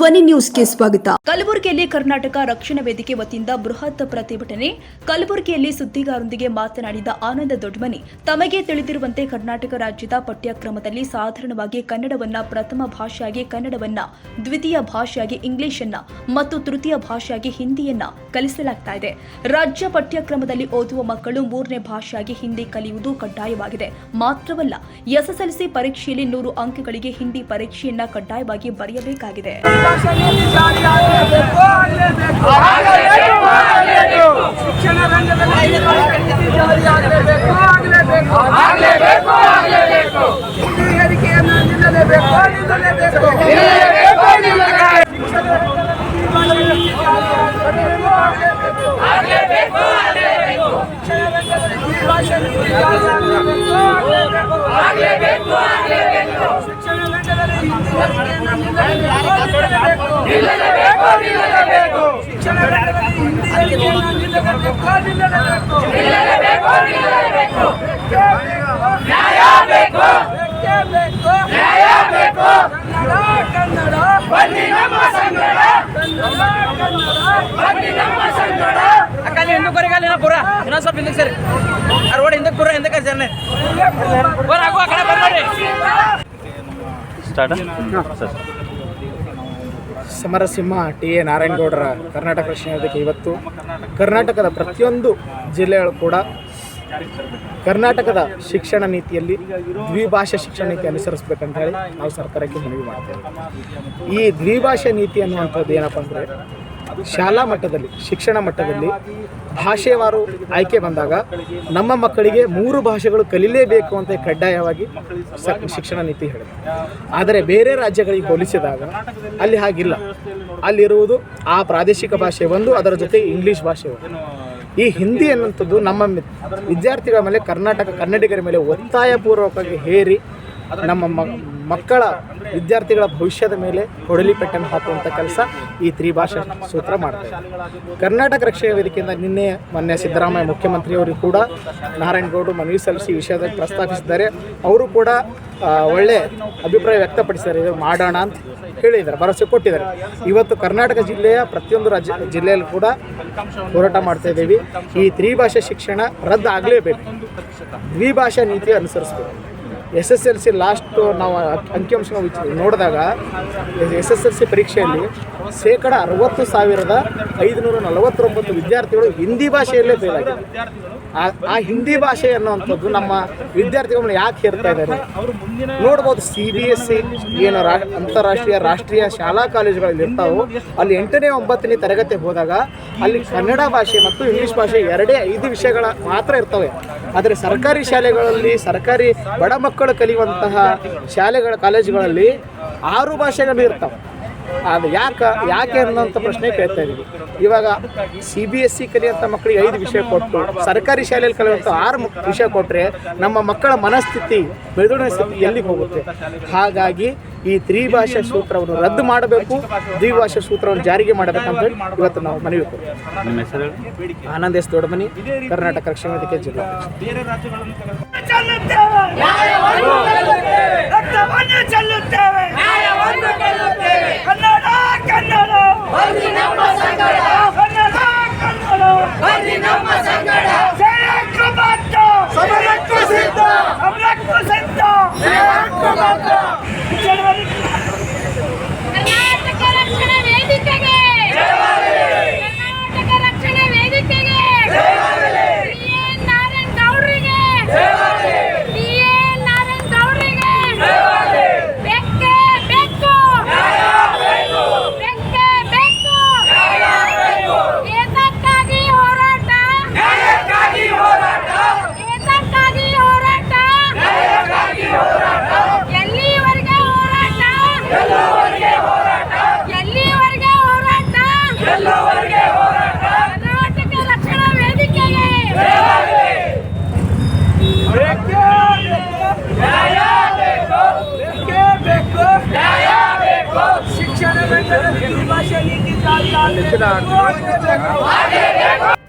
ಧ್ವನಿ ನ್ಯೂಸ್ಗೆ ಸ್ವಾಗತ. ಕಲಬುರಗಿಯಲ್ಲಿ ಕರ್ನಾಟಕ ರಕ್ಷಣಾ ವೇದಿಕೆ ವತಿಯಿಂದ ಬೃಹತ್ ಪ್ರತಿಭಟನೆ. ಕಲಬುರಗಿಯಲ್ಲಿ ಸುದ್ದಿಗಾರರೊಂದಿಗೆ ಮಾತನಾಡಿದ ಆನಂದ ದೊಡ್ಮನಿ, ತಮಗೆ ತಿಳಿದಿರುವಂತೆ ಕರ್ನಾಟಕ ರಾಜ್ಯದ ಪಠ್ಯಕ್ರಮದಲ್ಲಿ ಸಾಧಾರಣವಾಗಿ ಕನ್ನಡವನ್ನ ಪ್ರಥಮ ಭಾಷೆಯಾಗಿ ಕನ್ನಡವನ್ನ, ದ್ವಿತೀಯ ಭಾಷೆಯಾಗಿ ಇಂಗ್ಲಿಷನ್ನ ಮತ್ತು ತೃತೀಯ ಭಾಷೆಯಾಗಿ ಹಿಂದಿಯನ್ನ ಕಲಿಸಲಾಗ್ತಾ ಇದೆ. ರಾಜ್ಯ ಪಠ್ಯಕ್ರಮದಲ್ಲಿ ಓದುವ ಮಕ್ಕಳು ಮೂರನೇ ಭಾಷೆಯಾಗಿ ಹಿಂದಿ ಕಲಿಯುವುದು ಕಡ್ಡಾಯವಾಗಿದೆ. ಮಾತ್ರವಲ್ಲ, ಎಸ್ಎಸ್ಎಲ್ಸಿ ಪರೀಕ್ಷೆಯಲ್ಲಿ ನೂರು ಅಂಕಗಳಿಗೆ ಹಿಂದಿ ಪರೀಕ್ಷೆಯನ್ನ ಕಡ್ಡಾಯವಾಗಿ ಬರೆಯಬೇಕಾಗಿದೆ. ಶಿಕ್ಷಣ ರಂಗದಲ್ಲಿ ಜಾರಿಯಾಗಲೇಬೇಕು ಆಗಲೇಬೇಕು ಆಗಲೇಬೇಕು ಆಗಲೇಬೇಕು ಹಿಂದಿ ಹೇರಿಕೆಯನ್ನು ನಿಲ್ಲಲೇಬೇಕು ನಿಲ್ಲಲೇಬೇಕು ಶಿಕ್ಷಣ ರಂಗದಲ್ಲಿ ಜಾರಿಯಾಗಲೇಬೇಕು, ಆಗಲೇಬೇಕು. ಆಗ್ಲೇಬೇಕು ಆಗ್ಲೇಬೇಕು ಶಿಕ್ಷಣ ರಂಗದಲ್ಲಿ ಈ ಭಾಷೆ ಜಾರಿಯಾಗಲೇಬೇಕು, ಆಗಲೇಬೇಕು. ಆಗ್ಲೇಬೇಕು ಆಗ್ಲೇಬೇಕು ಶಿಕ್ಷಣ ರಂಗದಲ್ಲಿ ಹಿಂದಿ ಹೇರಿಕೆಯನ್ನು ನಿಲ್ಲಲೇಬೇಕು, ನಿಲ್ಲಲೇಬೇಕು. ನಿಲ್ಲಲೇಬೇಕು ನಿಲ್ಲಲೇಬೇಕು ಶಿಕ್ಷಣ ರಂಗದಲ್ಲಿ ಹಿಂದಿ ಹೇರಿಕೆಯನ್ನು ನಿಲ್ಲಲೇಬೇಕು, ನಿಲ್ಲಲೇಬೇಕು. ನಿಲ್ಲಲೇಬೇಕು ನಿಲ್ಲಲೇಬೇಕು ನ್ಯಾಯ ಬೇಕು ಬೇಕೇ ಬೇಕು. ನ್ಯಾಯ ಬೇಕು ಕನ್ನಡ ಕನ್ನಡ ಬನ್ನಿ ನಮ್ಮ ಸಂಗಡ ಕನ್ನಡ ಕನ್ನಡ ಬನ್ನಿ ನಮ್ಮ ಸಂಗಡ ಅಕ್ಕಲ್ಲಿ ಹಿಂದಕ್ಕೆ ಬರೀ ಅಲ್ಲಿ ಪೂರ. ಸ್ವಲ್ಪ ಹಿಂದಕ್ಕೆ ಸರಿ. ರೋಡ್ ಹಿಂದಕ್ಕೆ ಪೂರ ಹಿಂದಕ್ಕೆ ಸರ್ನೆ. ಬರ ಕಡೆ ಸಮರಸಿಂಹ ಟಿ ಎ ನಾರಾಯಣಗೌಡರ ಕರ್ನಾಟಕ ರಕ್ಷಣಾ ವೇದಿಕೆ ಇವತ್ತು ಕರ್ನಾಟಕದ ಪ್ರತಿಯೊಂದು ಜಿಲ್ಲೆಗಳು ಕೂಡ ಕರ್ನಾಟಕದ ಶಿಕ್ಷಣ ನೀತಿಯಲ್ಲಿ ದ್ವಿಭಾಷಾ ಶಿಕ್ಷಣ ನೀತಿ ಅನುಸರಿಸಬೇಕಂತ ಹೇಳಿ ನಾವು ಸರ್ಕಾರಕ್ಕೆ ಮನವಿ ಮಾಡ್ತೇವೆ. ಈ ದ್ವಿಭಾಷಾ ನೀತಿ ಅನ್ನುವಂಥದ್ದು ಏನಪ್ಪ ಅಂದರೆ ಶಾಲಾ ಮಟ್ಟದಲ್ಲಿ, ಶಿಕ್ಷಣ ಮಟ್ಟದಲ್ಲಿ ಭಾಷೆವಾರು ಆಯ್ಕೆ ಬಂದಾಗ ನಮ್ಮ ಮಕ್ಕಳಿಗೆ ಮೂರು ಭಾಷೆಗಳು ಕಲೀಲೇಬೇಕು ಅಂತ ಕಡ್ಡಾಯವಾಗಿ ಶಿಕ್ಷಣ ನೀತಿ ಹೇಳಿದೆ. ಆದರೆ ಬೇರೆ ರಾಜ್ಯಗಳಿಗೆ ಹೋಲಿಸಿದಾಗ ಅಲ್ಲಿ ಹಾಗಿಲ್ಲ. ಅಲ್ಲಿರುವುದು ಆ ಪ್ರಾದೇಶಿಕ ಭಾಷೆ ಒಂದು, ಅದರ ಜೊತೆ ಇಂಗ್ಲೀಷ್ ಭಾಷೆ ಒಂದು. ಈ ಹಿಂದಿ ಅನ್ನುವಂಥದ್ದು ನಮ್ಮ ವಿದ್ಯಾರ್ಥಿಗಳ ಮೇಲೆ ಕರ್ನಾಟಕ, ಕನ್ನಡಿಗರ ಮೇಲೆ ಒತ್ತಾಯಪೂರ್ವಕವಾಗಿ ಹೇರಿ ನಮ್ಮ ಮಕ್ಕಳ ವಿದ್ಯಾರ್ಥಿಗಳ ಭವಿಷ್ಯದ ಮೇಲೆ ಕೊಡಲಿ ಪೆಟ್ಟನ್ನು ಹಾಕುವಂಥ ಕೆಲಸ ಈ ತ್ರಿಭಾಷಾ ಸೂತ್ರ ಮಾಡ್ತಾರೆ ಕರ್ನಾಟಕ ರಕ್ಷಣಾ ವೇದಿಕೆಯಿಂದ ನಿನ್ನೆ ಮೊನ್ನೆ ಸಿದ್ದರಾಮಯ್ಯ ಮುಖ್ಯಮಂತ್ರಿಯವರು ಕೂಡ ನಾರಾಯಣಗೌಡರು ಮನವಿ ಸಲ್ಲಿಸಿ ವಿಷಯದಲ್ಲಿ ಪ್ರಸ್ತಾಪಿಸಿದ್ದಾರೆ. ಅವರು ಕೂಡ ಒಳ್ಳೆ ಅಭಿಪ್ರಾಯ ವ್ಯಕ್ತಪಡಿಸಿದ್ದಾರೆ. ಇದು ಮಾಡೋಣ ಅಂತ ಹೇಳಿದ್ದಾರೆ, ಭರವಸೆ ಕೊಟ್ಟಿದ್ದಾರೆ. ಇವತ್ತು ಕರ್ನಾಟಕ ಜಿಲ್ಲೆಯ ಪ್ರತಿಯೊಂದು ರಾಜ್ಯ, ಜಿಲ್ಲೆಯಲ್ಲೂ ಕೂಡ ಹೋರಾಟ ಮಾಡ್ತಾ ಇದ್ದೀವಿ. ಈ ತ್ರಿಭಾಷಾ ಶಿಕ್ಷಣ ರದ್ದಾಗಲೇಬೇಕು. ದ್ವಿಭಾಷಾ ನೀತಿ ಅನುಸರಿಸಬೇಕು. S S L C last ನಾವು ಅಂಕಿಅಂಶ ನೋಡಿದಾಗ ಎಸ್ ಎಸ್ ಎಲ್ ಸಿ ಪರೀಕ್ಷೆಯಲ್ಲಿ ಶೇಕಡ ಅರವತ್ತು ಸಾವಿರದ ಐದುನೂರ ನಲವತ್ತೊಂಬತ್ತು ವಿದ್ಯಾರ್ಥಿಗಳು ಹಿಂದಿ ಭಾಷೆಯಲ್ಲೇ ಫೇಲ್ ಆಗಿದ್ದಾರೆ ಆ ಹಿಂದಿ ಭಾಷೆ ಅನ್ನುವಂಥದ್ದು ನಮ್ಮ ವಿದ್ಯಾರ್ಥಿಗಳನ್ನ ಯಾಕೆ ಹೇರ್ತಾ ಇದ್ದಾರೆ? ನೋಡ್ಬೋದು ಸಿ ಬಿ ಎಸ್ ಸಿ ಏನು ರಾ, ಅಂತಾರಾಷ್ಟ್ರೀಯ ರಾಷ್ಟ್ರೀಯ ಶಾಲಾ ಕಾಲೇಜುಗಳಲ್ಲಿ ಇರ್ತಾವೋ, ಅಲ್ಲಿ ಎಂಟನೇ, ಒಂಬತ್ತನೇ ತರಗತಿಗೆ ಹೋದಾಗ ಅಲ್ಲಿ ಕನ್ನಡ ಭಾಷೆ ಮತ್ತು ಇಂಗ್ಲೀಷ್ ಭಾಷೆ ಎರಡೇ ಐದು ವಿಷಯಗಳ ಮಾತ್ರ ಇರ್ತವೆ. ಆದರೆ ಸರ್ಕಾರಿ ಶಾಲೆಗಳಲ್ಲಿ, ಸರ್ಕಾರಿ ಬಡ ಮಕ್ಕಳು ಕಲಿಯುವಂತಹ ಶಾಲೆಗಳ ಕಾಲೇಜುಗಳಲ್ಲಿ ಆರು ಭಾಷೆಗಳು ಇರ್ತವೆ. ಅದು ಯಾಕೆ ಯಾಕೆ ಅನ್ನೋಂಥ ಪ್ರಶ್ನೆ ಕೇಳ್ತಾ ಇದ್ದೀವಿ. ಇವಾಗ ಸಿ ಬಿ ಎಸ್ ಸಿ ಕಲಿಯುವಂಥ ಮಕ್ಕಳಿಗೆ ಐದು ವಿಷಯ ಕೊಟ್ಟು ಸರ್ಕಾರಿ ಶಾಲೆಯಲ್ಲಿ ಕಲಿಯುವಂಥ ಆರು ಮ- ವಿಷಯ ಕೊಟ್ಟರೆ ನಮ್ಮ ಮಕ್ಕಳ ಮನಸ್ಥಿತಿ ಬೆಳವಣಿಗೆ ಸ್ಥಿತಿ ಎಲ್ಲಿಗೆ ಹೋಗುತ್ತೆ? ಹಾಗಾಗಿ ಈ ತ್ರಿಭಾಷಾ ಸೂತ್ರವನ್ನು ರದ್ದು ಮಾಡಬೇಕು ದ್ವಿಭಾಷಾ ಸೂತ್ರವನ್ನು ಜಾರಿಗೆ ಮಾಡಬೇಕಂತ ಹೇಳಿ ಇವತ್ತು ನಾವು ಮನವಿ ಕೊಡ್ತೀವಿ. ಆನಂದ್ ಎಸ್ ದೊಡ್ಡಮನಿ ಕರ್ನಾಟಕ ರಕ್ಷಣಾ ಜಿಲ್ಲಾ ಭಾಷೆ ನೀತಿ ಜಾರಿಯಾಗಬೇಕು ಆಗಲೇಬೇಕು